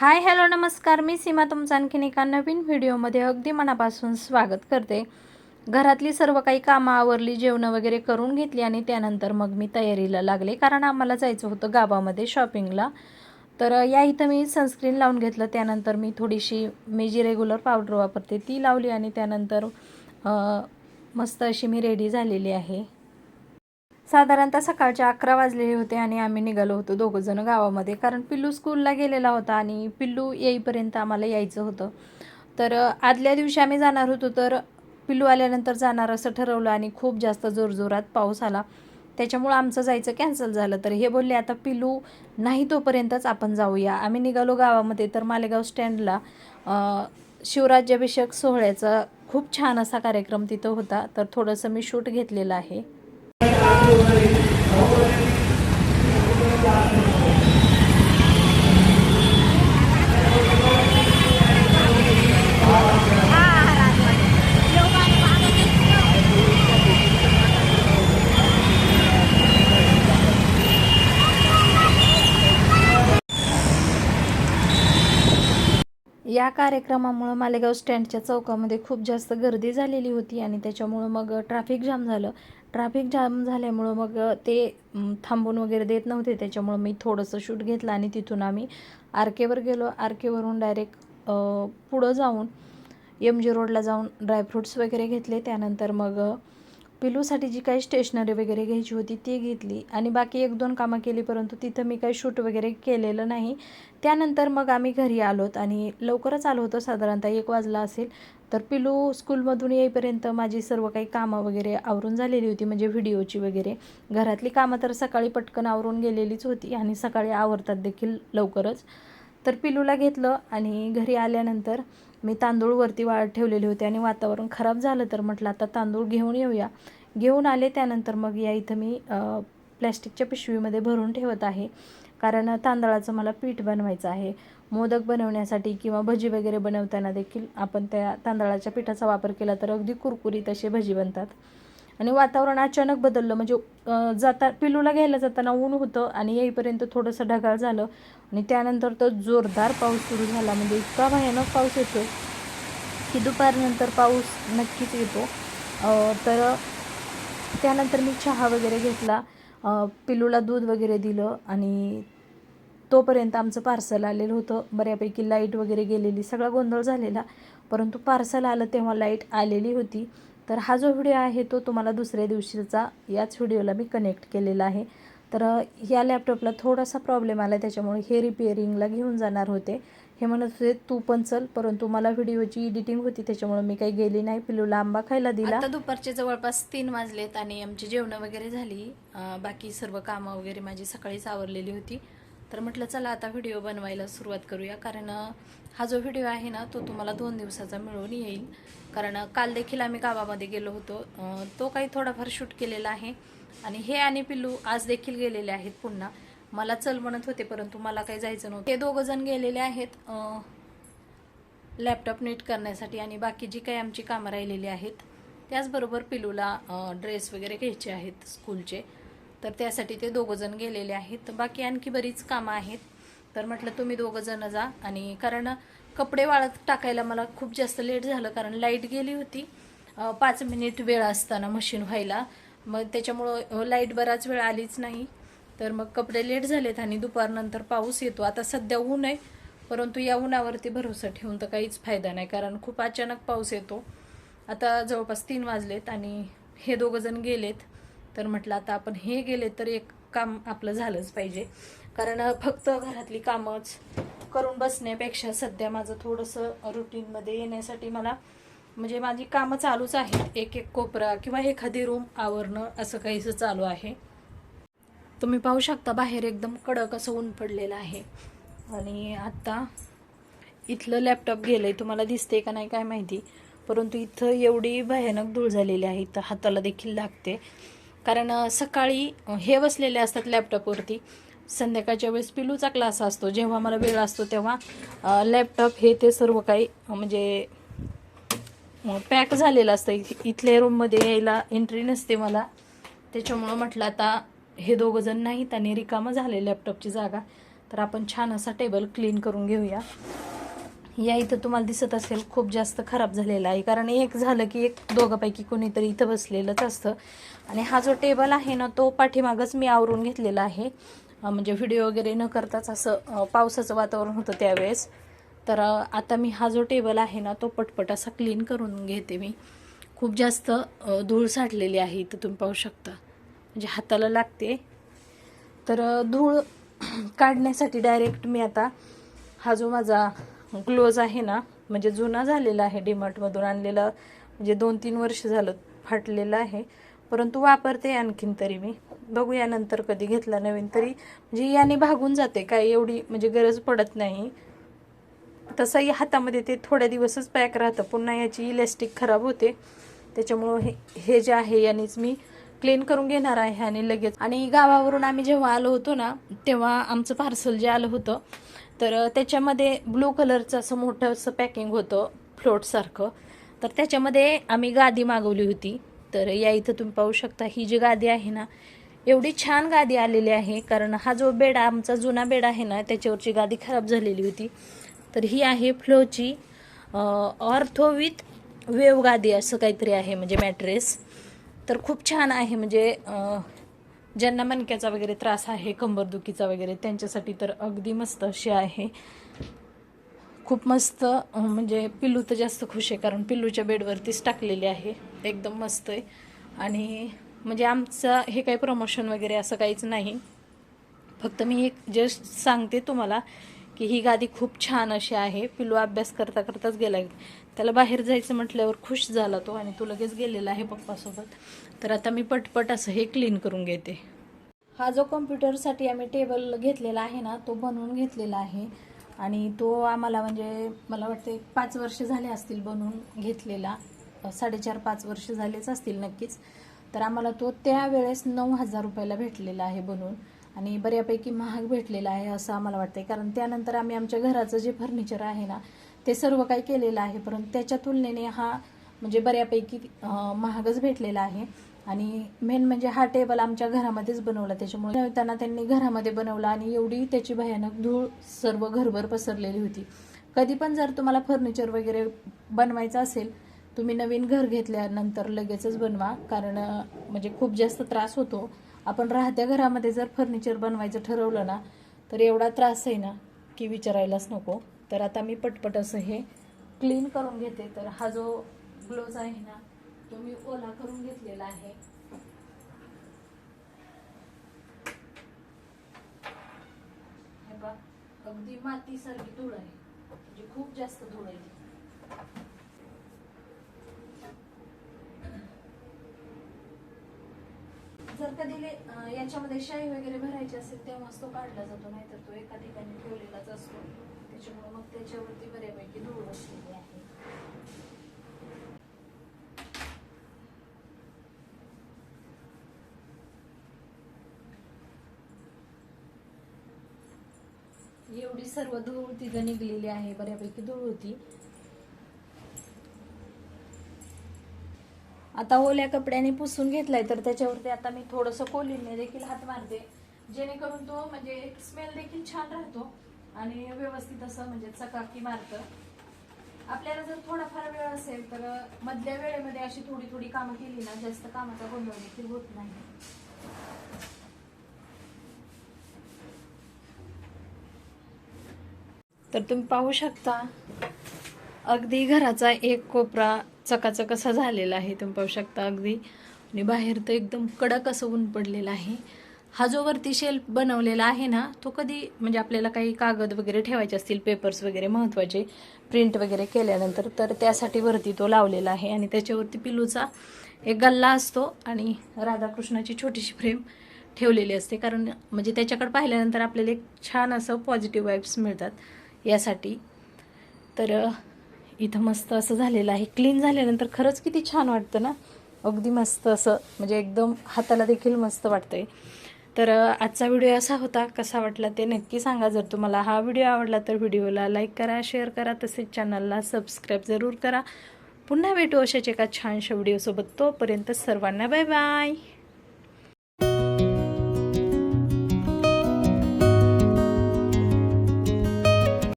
Hi hello नमस्कार. मी सीमा तुमचं आणखीन एका नवीन व्हिडिओमध्ये अगदी मनापासून स्वागत करते. घरातली सर्व काही कामं आवरली जेवणं वगैरे करून घेतली आणि त्यानंतर मग मी तयारीला लागले. कारण आम्हाला जायचं होतं गावामध्ये शॉपिंगला तर या इथं मी सनस्क्रीन लावून घेतलं. त्यानंतर मी थोडीशी मी जी रेग्युलर पावडर वापरते ती लावली आणि त्यानंतर मस्त अशी मी रेडी झालेली आहे. साधारणतः सकाळचे अकरा वाजलेले होते आणि आम्ही निघालो होतो दोघंजणं गावामध्ये. कारण पिल्लू स्कूलला गेलेला होता आणि पिल्लू येईपर्यंत आम्हाला यायचं होतं. तर आदल्या दिवशी आम्ही जाणार होतो तर पिल्लू आल्यानंतर जाणार असं ठरवलं आणि खूप जास्त जोरजोरात पाऊस आला. त्याच्यामुळं आमचं जायचं कॅन्सल झालं. तर हे बोलले आता पिल्लू नाही तोपर्यंतच आपण जाऊया. आम्ही निघालो गावामध्ये तर मालेगाव स्टँडला शिवराज्याभिषेक सोहळ्याचा खूप छान असा कार्यक्रम तिथं होता. तर थोडंसं मी शूट घेतलेलं आहे. या कार्यक्रमामुळं मालेगाव स्टँडच्या चौकामध्ये खूप जास्त गर्दी झालेली होती आणि त्याच्यामुळं मग ट्रॅफिक जाम झालं. ट्रॅफिक जाम झाल्यामुळं मग ते थांबून वगैरे देत नव्हते. त्याच्यामुळं मी थोडंसं शूट घेतलं आणि तिथून आम्ही आर केवर गेलो. आर केवरून डायरेक्ट पुढं जाऊन एम जी रोडला जाऊन ड्रायफ्रूट्स वगैरे घेतले. त्यानंतर मग पिलूसाठी जी काही स्टेशनरी वगैरे घ्यायची होती ती घेतली आणि बाकी एक दोन कामं केली परंतु तिथं मी काही शूट वगैरे केलेलं नाही. त्यानंतर मग आम्ही घरी आलोत आणि लवकरच आलो होतो साधारणतः एक वाजला असेल. तर पिलू स्कूलमधून येईपर्यंत माझी सर्व काही कामं वगैरे आवरून झालेली होती म्हणजे व्हिडिओची वगैरे. घरातली कामं तर सकाळी पटकन आवरून गेलेलीच होती आणि सकाळी आवरतात देखील लवकरच. तर पिलूला घेतलं आणि घरी आल्यानंतर मी तांदूळ वरती वाळत ठेवलेले होते आणि वातावरण खराब झालं तर म्हटलं आता तांदूळ घेऊन येऊया. घेऊन आले त्यानंतर मग या इथं मी प्लॅस्टिकच्या पिशवीमध्ये भरून ठेवत आहे. कारण तांदळाचं मला पीठ बनवायचं आहे. मोदक बनवण्यासाठी किंवा भजी वगैरे बनवताना देखील आपण त्या तांदळाच्या पिठाचा वापर केला तर अगदी कुरकुरीत असे भजी बनतात. आणि वातावरण अचानक बदललं. म्हणजे जाता पिलूला घ्यायला जाताना ऊन होतं आणि येईपर्यंत थोडंसं ढगाळ झालं. आणि त्यानंतर तर जोरदार पाऊस सुरू झाला. म्हणजे इतका भयानक पाऊस येतो की दुपारनंतर पाऊस नक्कीच येतो. तर त्यानंतर मी चहा वगैरे घेतला. पिलूला दूध वगैरे दिलं आणि तोपर्यंत आमचं पार्सल आलेलं होतं. बऱ्यापैकी लाइट वगैरे गेलेली सगळा गोंधळ झालेला. परंतु पार्सल आलं तेव्हा लाइट आलेली होती. तर हा जो व्हिडिओ आहे तो तुम्हाला दुसऱ्या दिवशीचा याच व्हिडिओला मी कनेक्ट केलेला आहे. तर या लॅपटॉपला थोडासा प्रॉब्लेम आला त्याच्यामुळे हे रिपेअरिंगला घेऊन जाणार होते. हे म्हणत होते तू पण चल परंतु मला व्हिडिओची एडिटिंग होती त्याच्यामुळे मी काही गेली नाही पिलूला आंबा खायला दिला. आता दुपारचे जवळपास तीन वाजलेत आणि आमची जेवणं वगैरे झाली. बाकी सर्व कामं वगैरे माझी सकाळीच आवरलेली होती. तर म्हटलं चला आता व्हिडिओ बनवायला सुरुवात करूया. कारण हा जो व्हिडिओ आहे ना तो तुम्हाला दोन दिवसाचा मिळून येईल. कारण काल देखील आम्ही गावामध्ये गेलो होतो. तो काही थोडाफार शूट केलेला आहे. आणि हे आणि पिल्लू आज देखील गेलेले आहेत पुन्हा. मला चल म्हणत होते परंतु मला काही जायचं नव्हतं. हे दोघं जण गेलेले आहेत लॅपटॉप नीट करण्यासाठी आणि बाकी जी काही आमची कामं राहिलेली आहेत त्याचबरोबर पिलूला ड्रेस वगैरे घ्यायचे आहेत स्कूलचे. तर त्यासाठी ते दोघंजण गेलेले आहेत. बाकी आणखी बरीच कामं आहेत. तर म्हटलं तुम्ही दोघंजणं जा. आणि कारण कपडे वाळत टाकायला मला खूप जास्त लेट झालं कारण लाइट गेली होती. पाच मिनिट वेळ असताना मशीन व्हायला. मग त्याच्यामुळं लाइट बराच वेळ आलीच नाही. तर मग कपडे लेट झालेत आणि दुपारनंतर पाऊस येतो. आता सध्या ऊन आहे परंतु या उन्हावरती भरोसा ठेवून तर काहीच फायदा नाही कारण खूप अचानक पाऊस येतो. आता जवळपास तीन वाजलेत आणि हे दोघंजण गेलेत. तर म्हटलं आता आपण हे गेले तर एक काम आपलं झालंच पाहिजे. कारण फक्त घरातली कामच करून बसण्यापेक्षा सध्या माझं थोडंसं रुटीनमध्ये येण्यासाठी मला म्हणजे माझी कामं चालूच आहेत. एक एक कोपरा किंवा एखादी रूम आवरणं असं काहीसं चालू आहे. तुम्ही पाहू शकता बाहेर एकदम कडक असं ऊन पडलेलं आहे. आणि आत्ता इथलं लॅपटॉप गेलं आहे तुम्हाला दिसते का नाही काय माहिती. परंतु इथं एवढी भयानक धूळ झालेली आहे. इथं हाताला देखील लागते. कारण सकाळी हे बसलेले असतात लॅपटॉपवरती संध्याकाळच्या वेळेस पिलूचा क्लास असतो. जेव्हा मला वेळ असतो तेव्हा लॅपटॉप हे ते सर्व काही म्हणजे पॅक झालेलं असतं. इथ- इथल्या रूममध्ये यायला एंट्री नसते मला. त्याच्यामुळं म्हटलं आता हे दोघंजण नाहीत आणि रिकामं झाले लॅपटॉपची जागा. तर आपण छान असा टेबल क्लीन करून घेऊया. या इथं तुम्हाला दिसत असेल खूप जास्त खराब झालेला आहे. कारण एक झालं की एक दोघांपैकी कोणीतरी इथं बसलेलंच असतं. आणि हा जो टेबल आहे ना तो पाठीमागच मी आवरून घेतलेला आहे. म्हणजे व्हिडिओ वगैरे न करताच असं पावसाचं वातावरण होतं त्यावेळेस. तर आता मी हा जो टेबल आहे ना तो पटपट असा क्लीन करून घेते मी. खूप जास्त धूळ साठलेली आहे इथं तुम्ही पाहू शकता. म्हणजे हाताला लागते. तर धूळ काढण्यासाठी डायरेक्ट मी आता हा जो माझा ग्लोज आहे ना म्हणजे जुना झालेला आहे डीमार्टमधून आणलेला म्हणजे दोन तीन वर्ष झालं फाटलेला आहे. परंतु वापरते आणखीन तरी मी. बघूया नंतर कधी घेतला नवीन तरी. म्हणजे याने भागून जाते काय एवढी म्हणजे गरज पडत नाही. तसंही हातामध्ये ते थोड्या दिवसच पॅक राहतं पुन्हा याची इलॅस्टिक खराब होते. त्याच्यामुळं हे हे जे आहे यानेच मी क्लीन करून घेणार आहे आणि लगेच. आणि गावावरून आम्ही जेव्हा आलो होतो ना तेव्हा आमचं पार्सल जे आलं होतं तर त्याच्यामध्ये ब्लू कलरचं असं मोठं असं पॅकिंग होतं फ्लोटसारखं. तर त्याच्यामध्ये आम्ही गादी मागवली होती. तर या इथं तुम्ही पाहू शकता ही जी गादी आहे ना एवढी छान गादी आलेली आहे. कारण हा जो बेड आमचा जुना बेड आहे ना त्याच्यावरची गादी खराब झालेली होती. तर ही आहे फ्लोची ऑर्थोविथ वेव गादी असं काहीतरी आहे म्हणजे मॅट्रेस. तर खूप छान आहे म्हणजे ज्यांना मणक्याचा वगैरे त्रास आहे कंबरदुखीचा वगैरे त्यांच्यासाठी तर अगदी मस्त अशी आहे. खूप मस्त म्हणजे पिल्लू तर जास्त खुश आहे कारण पिल्लूच्या बेडवरतीच टाकलेली आहे. एकदम मस्त आहे. आणि म्हणजे आमचं हे काही प्रमोशन वगैरे असं काहीच नाही. फक्त मी एक जस्ट सांगते तुम्हाला की ही गादी खूप छान अशी आहे. पिल्लू अभ्यास करता करताच गेला त्याला बाहेर जायचं म्हटल्यावर खुश झाला तो आणि तो लगेच गेलेला आहे पप्पासोबत. तर आता मी पटपट असं हे क्लीन करून घेते. हा जो कम्प्युटरसाठी आम्ही टेबल घेतलेला आहे ना तो बनवून घेतलेला आहे. आणि तो आम्हाला म्हणजे मला वाटते पाच वर्ष झाले असतील बनवून घेतलेला. साडेचार पाच वर्ष झालेच असतील नक्कीच. तर आम्हाला तो त्यावेळेस नऊ हजार रुपयाला भेटलेला आहे बनवून. आणि बऱ्यापैकी महाग भेटलेला आहे असं आम्हाला वाटतंय. कारण त्यानंतर आम्ही आमच्या घराचं जे फर्निचर आहे ना ते सर्व काही केलेलं आहे. परंतु त्याच्या तुलनेने हा म्हणजे बऱ्यापैकी महागच भेटलेला आहे. आणि मेन म्हणजे हा टेबल आमच्या घरामध्येच बनवला. त्याच्यामुळे त्यांना त्यांनी घरामध्ये बनवला आणि एवढी त्याची भयानक धूळ सर्व घरभर पसरलेली होती. कधी पण जर तुम्हाला फर्निचर वगैरे बनवायचं असेल तुम्ही नवीन घर घेतल्यानंतर लगेचच बनवा. कारण म्हणजे खूप जास्त त्रास होतो. आपण राहत्या घरामध्ये जर फर्निचर बनवायचं ठरवलं ना तर एवढा त्रास आहे ना की विचारायलाच नको. तर आता मी पटपट असं हे क्लीन करून घेते. तर हा जो ग्लोज आहे ना तो मी ओला करून घेतलेला आहे. हे बघ अगदी मातीसारखी धूळ आहे. म्हणजे खूप जास्त धूळ आहे जर कधी याच्यामध्ये शाई वगैरे भरायची असेल तेव्हाच तो काढला जातो नाहीतर तो एका ठिकाणी ठेवलेलाच असतो. त्याच्यामुळे मग त्याच्यावरती बऱ्यापैकी धूळ असलेली आहे. एवढी सर्व धूळ तिथं निघलेली आहे बऱ्यापैकी धूळ होती. आता ओल्या कपड्याने पुसून घेतलाय तर त्याच्यावरती आता मी थोडंसं कोलीने देखील हात मारते. जेणेकरून तो म्हणजे स्मेल देखील छान राहतो आणि व्यवस्थित असं म्हणजे चकाकी मारतं. आपल्याला जर थोडाफार वेळ असेल तर मधल्या वेळेमध्ये अशी थोडी थोडी कामं केली ना जास्त कामाचा गोंधळ देखील होत नाही. तर तुम्ही पाहू शकता. अगदी घराचा एक कोपरा चकाचक कसा झालेला आहे. तुम्ही पाहू शकता अगदी. आणि बाहेर तर एकदम कडक असं ऊन पडलेलं आहे. हा जो वरती शेल्फ बनवलेला आहे ना तो कधी म्हणजे आपल्याला काही कागद वगैरे ठेवायचे असतील पेपर्स वगैरे महत्त्वाचे प्रिंट वगैरे केल्यानंतर तर त्यासाठी वरती तो लावलेला आहे. आणि त्याच्यावरती पिलूचा एक गल्ला असतो आणि राधाकृष्णाची छोटीशी फ्रेम ठेवलेली असते. कारण म्हणजे त्याच्याकडे पाहिल्यानंतर आपल्याला एक छान असं पॉझिटिव्ह वाईब्स मिळतात. यासाठी. तर इथं मस्त असं झालेलं आहे. क्लीन झाल्यानंतर खरंच किती छान वाटतं ना? अगदी मस्त असं म्हणजे एकदम हाताला देखील मस्त वाटतंय. तर आजचा व्हिडिओ असा होता. कसा वाटला ते नक्की सांगा जर तुम्हाला हा व्हिडिओ आवडला तर व्हिडिओला लाईक करा शेअर करा तसेच चॅनलला सबस्क्राईब जरूर करा. पुन्हा भेटू अशाच एका छानशा व्हिडिओसोबत. तोपर्यंत सर्वांना बाय बाय.